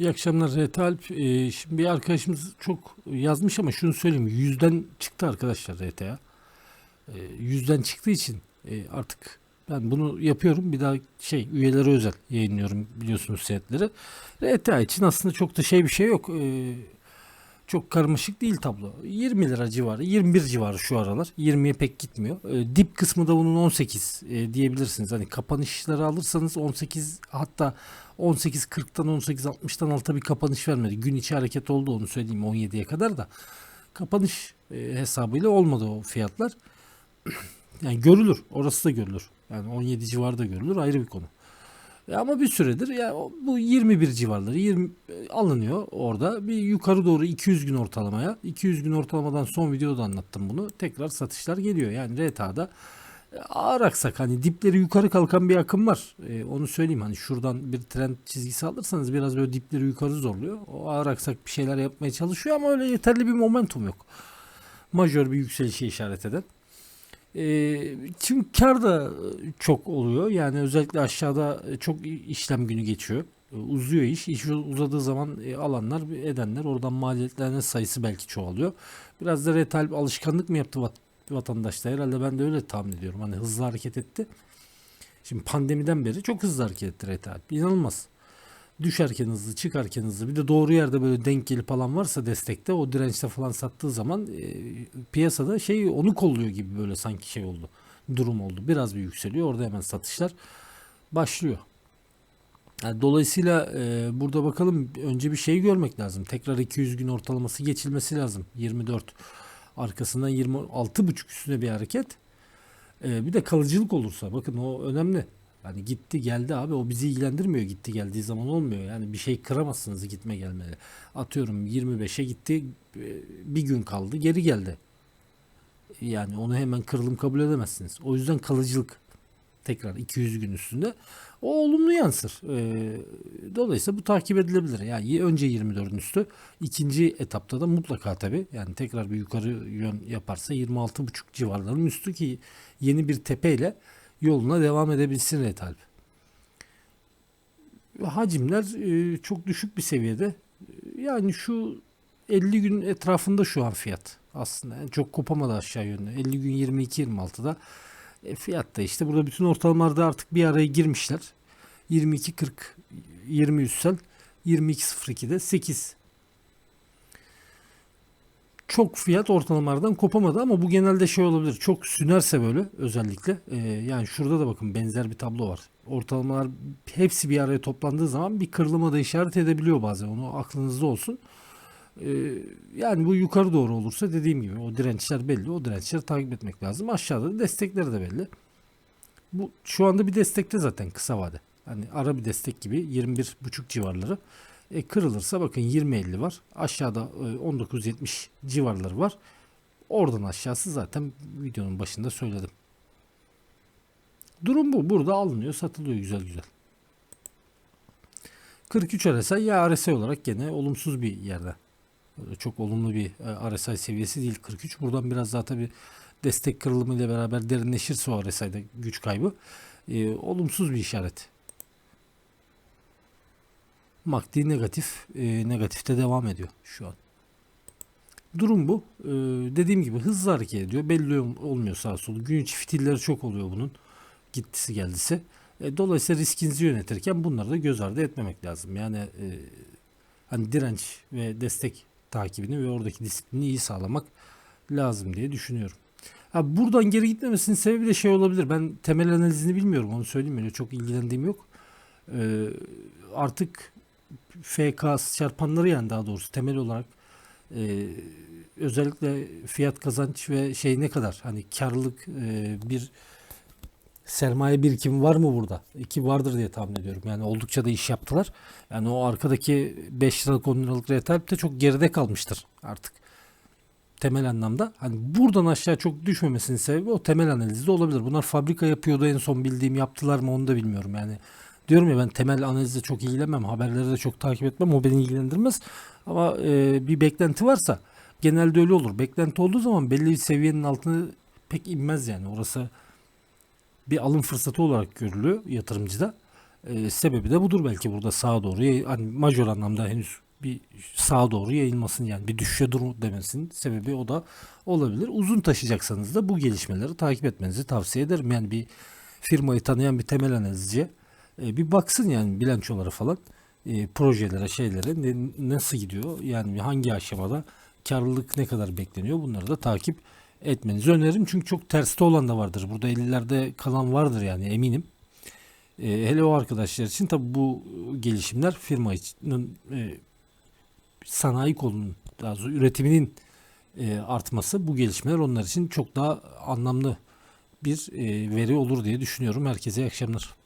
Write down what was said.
İyi akşamlar Ret Alp. Ee, şimdi bir arkadaşımız çok yazmış ama şunu söyleyeyim. Yüzden çıktı arkadaşlar RTA. Ee, yüzden çıktığı için e, artık ben bunu yapıyorum. Bir daha şey üyelere özel yayınlıyorum biliyorsunuz senetleri. RTA için aslında çok da şey bir şey yok. Ee, çok karmaşık değil tablo. 20 lira civarı, 21 civarı şu aralar. 20'ye pek gitmiyor. Ee, dip kısmı da bunun 18 e, diyebilirsiniz. Hani kapanışları alırsanız 18 hatta 18.40'tan 18.60'tan alta bir kapanış vermedi. Gün içi hareket oldu onu söyleyeyim 17'ye kadar da. Kapanış e, hesabıyla olmadı o fiyatlar. Yani görülür. Orası da görülür. Yani 17 civarda görülür ayrı bir konu. Ama bir süredir ya o- bu 21 civarları 20 e, alınıyor orada. Bir yukarı doğru 200 gün ortalamaya. 200 gün ortalamadan son videoda anlattım bunu. Tekrar satışlar geliyor. Yani RTA'da e, ağır aksak hani dipleri yukarı kalkan bir akım var. E, onu söyleyeyim hani şuradan bir trend çizgisi alırsanız biraz böyle dipleri yukarı zorluyor. O ağır aksak bir şeyler yapmaya çalışıyor ama öyle yeterli bir momentum yok. Majör bir yükselişe işaret eden. E, çünkü kar da çok oluyor. Yani özellikle aşağıda çok işlem günü geçiyor. E, Uzuyor iş. İş uzadığı zaman e, alanlar, edenler oradan maliyetlerinin sayısı belki çoğalıyor. Biraz da retal alışkanlık mı yaptı vat- vatandaşlar? Herhalde ben de öyle tahmin ediyorum. Hani hızlı hareket etti. Şimdi pandemiden beri çok hızlı hareket etti retal. İnanılmaz. Düşerken hızlı, çıkarken hızlı. Bir de doğru yerde böyle denk gelip falan varsa destekte o dirençte falan sattığı zaman e, piyasada şey onu kolluyor gibi böyle sanki şey oldu. Durum oldu. Biraz bir yükseliyor. Orada hemen satışlar başlıyor. Yani dolayısıyla e, burada bakalım önce bir şey görmek lazım. Tekrar 200 gün ortalaması geçilmesi lazım. 24 arkasından 26,5 üstüne bir hareket. E, bir de kalıcılık olursa bakın o önemli. Yani gitti geldi abi o bizi ilgilendirmiyor gitti geldiği zaman olmuyor. Yani bir şey kıramazsınız gitme gelmeli. Atıyorum 25'e gitti e, bir gün kaldı geri geldi. Yani onu hemen kırılım kabul edemezsiniz. O yüzden kalıcılık tekrar 200 gün üstünde o olumlu yansır. Ee, dolayısıyla bu takip edilebilir. Yani önce 24'ün üstü, ikinci etapta da mutlaka tabi yani tekrar bir yukarı yön yaparsa 26,5 civarlarının üstü ki yeni bir tepeyle yoluna devam edebilsin Retalp. Hacimler e, çok düşük bir seviyede. Yani şu 50 gün etrafında şu an fiyat aslında. Yani çok kopamadı aşağı yönlü. 50 gün 22-26'da e, fiyat da işte burada bütün ortalamalarda artık bir araya girmişler. 22.40 20 üstsel 22.02'de 8 çok fiyat ortalamalardan kopamadı ama bu genelde şey olabilir. Çok sünerse böyle özellikle e, yani şurada da bakın benzer bir tablo var. Ortalamalar hepsi bir araya toplandığı zaman bir kırılıma da işaret edebiliyor bazen. Onu aklınızda olsun. E, yani bu yukarı doğru olursa dediğim gibi o dirençler belli. O dirençleri takip etmek lazım. Aşağıda da destekleri de belli. Bu şu anda bir destekte zaten kısa vade. Hani ara bir destek gibi 21.5 civarları. E, kırılırsa bakın 20.50 var. Aşağıda e, 19.70 civarları var. Oradan aşağısı zaten videonun başında söyledim. Durum bu. Burada alınıyor, satılıyor güzel güzel. 43 RSI ya RSI olarak gene olumsuz bir yerde. Çok olumlu bir e, RSI seviyesi değil 43. Buradan biraz daha tabi destek kırılımı ile beraber derinleşirse o RSI'de güç kaybı e, olumsuz bir işaret. MACD negatif, e, negatifte devam ediyor şu an. Durum bu. E, dediğim gibi hızlı hareket ediyor. Belli ol- olmuyor sağ solu. Gün içi fitilleri çok oluyor bunun. Gittisi geldisi. E, dolayısıyla riskinizi yönetirken bunları da göz ardı etmemek lazım. Yani e, hani direnç ve destek takibini ve oradaki disiplini iyi sağlamak lazım diye düşünüyorum. Ha, buradan geri gitmemesinin sebebi de şey olabilir. Ben temel analizini bilmiyorum. Onu söyleyeyim öyle çok ilgilendiğim yok. Ee, artık FK çarpanları yani daha doğrusu temel olarak e, özellikle fiyat kazanç ve şey ne kadar hani karlılık e, bir sermaye birikimi var mı burada? İki vardır diye tahmin ediyorum. Yani oldukça da iş yaptılar. Yani o arkadaki 5 liralık 10 liralık retalp de çok geride kalmıştır artık. Temel anlamda. Hani buradan aşağı çok düşmemesinin sebebi o temel analizde olabilir. Bunlar fabrika yapıyordu en son bildiğim yaptılar mı onu da bilmiyorum. Yani diyorum ya ben temel analizle çok ilgilenmem. Haberleri de çok takip etmem. O beni ilgilendirmez. Ama e, bir beklenti varsa genelde öyle olur. Beklenti olduğu zaman belli bir seviyenin altına pek inmez yani. Orası bir alım fırsatı olarak görülüyor yatırımcıda. E, sebebi de budur belki burada sağa doğru hani majör anlamda henüz bir sağa doğru yayılmasın yani bir düşüşe dur demesinin sebebi o da olabilir. Uzun taşıyacaksanız da bu gelişmeleri takip etmenizi tavsiye ederim. Yani bir firmayı tanıyan bir temel analizci e, bir baksın yani bilançolara falan e, projelere şeylere ne- nasıl gidiyor yani hangi aşamada karlılık ne kadar bekleniyor bunları da takip etmenizi öneririm. Çünkü çok terste olan da vardır. Burada 50'lerde kalan vardır yani eminim. E, hele o arkadaşlar için tabi bu gelişimler firmanın e, sanayi kolunun daha doğrusu üretiminin e, artması bu gelişmeler onlar için çok daha anlamlı bir e, veri olur diye düşünüyorum. Herkese iyi akşamlar.